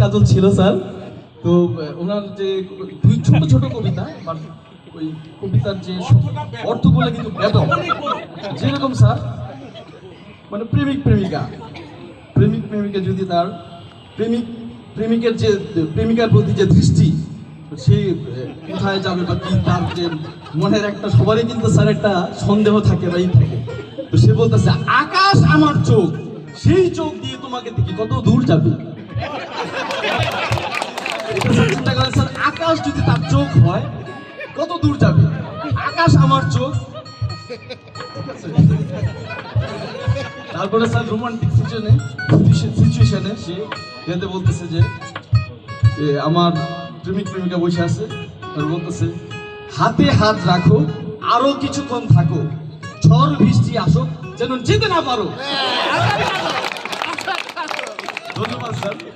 কাজল ছিল, স্যার। তো ওনার যে দুই ছোট ছোট কবিতা ওই কবিতার যে অর্থগুলো কিন্তু ব্যাপক। যেরকম, স্যার মানে প্রেমিক, প্রেমিকা। প্রেমিক, প্রেমিকা যদি তার প্রেমিক, প্রেমিকের যে, প্রেমিকার প্রতি যে দৃষ্টি, সে কোথায় যাবে বা কি তার যে মনের একটা, সবারই কিন্তু, স্যার, একটা সন্দেহ থাকে বা ই থাকে। তো সে বলতেছে, আকাশ আমার চোখ, সেই চোখ দিয়ে তোমাকে দেখি, কত দূর যাবে? আকাশ যদি তার চোখ হয়, কত দূর যাবে? আকাশ আমার চোখ। তারপরে স্যার রোমান্টিক সিচুয়েশনে সিচুয়েশনে সে যেতে বলতেছে যে আমার প্রেমিক প্রেমিকা বসে আছে। আর বলতেছে, হাতে হাত রাখো, আরও কিছুক্ষণ থাকো। ঝড়, বৃষ্টি আসুক, যেন যেতে না পারো। Sabe?